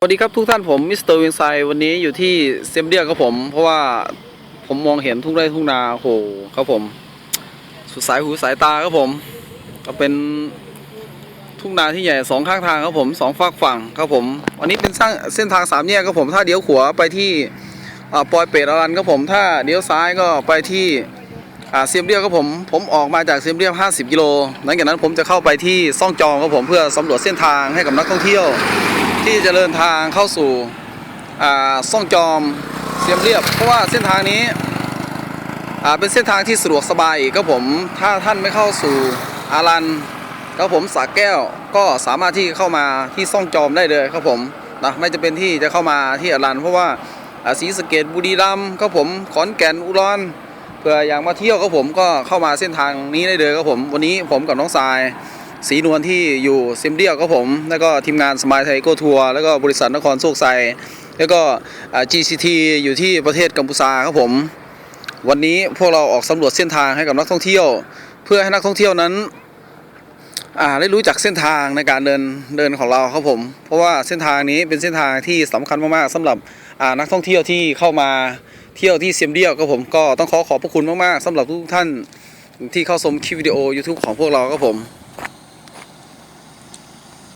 สวัสดีครับทุกท่านผมมิสเตอร์เวนไซวันนี้อยู่ที่เซมเดียครับผม เพราะว่าผมมองเห็นทุ่งไร่ทุ่งนาโหครับผม สุดสายหูสายตาครับผม ก็เป็นทุ่งนาที่ใหญ่สองข้างทางครับผมสองฝากฝั่งครับผมวันนี้เป็นสร้างเส้นทางสามแยกครับผม ถ้าเลี้ยวขวาไปที่ปอยเปรตอรันครับผม ถ้าเลี้ยวซ้ายก็ไปที่เซียมเรียบครับผม ผมออกมาจากเซียมเรียบ 50 กิโลหลังจากนั้นผมจะเข้าไปที่ซ่องจองครับผมเพื่อสำรวจเส้นทางให้กับนักท่องเที่ยว ที่จะเดินทางเข้าสู่อ่าซ่องจอมเสียมเรียบ เพราะว่าเส้นทางนี้อ่าเป็นเส้นทางที่สะดวกสบายอีกครับผมถ้าท่านไม่เข้าสู่อารันครับผมสาแก้วก็สามารถที่เข้ามาที่ซ่องจอมได้เลยครับผมนะไม่จะเป็นที่จะเข้ามาที่อารันเพราะว่าอ่าศรีสะเกดบุรีรัมย์ครับผมขอนแก่นอุดรเผื่ออยากมาเที่ยวครับผมก็เข้ามาเส้นทางนี้ได้เลยครับผม วันนี้ผมกับน้องทราย สีนวลที่อยู่เซมเดียครับผม แล้วก็ทีมงานสมายไทยโกทัวร์แล้วก็บริษัทนครโชคไซแล้วก็ GCT อยู่ที่ประเทศกัมพูชาครับผม วันนี้พวกเราออกสำรวจเส้นทางให้กับนักท่องเที่ยว เพื่อให้นักท่องเที่ยวนั้นได้รู้จักเส้นทางในการเดินเดินของเราครับผม เพราะว่าเส้นทางนี้เป็นเส้นทางที่สำคัญมากๆสำหรับนักท่องเที่ยวที่เข้ามาเที่ยวที่เซียมเดียครับผมก็ต้องขอขอบพระคุณมากๆสำหรับทุกท่านที่เข้าชมคลิปวิดีโอ YouTube ของพวกเราครับผม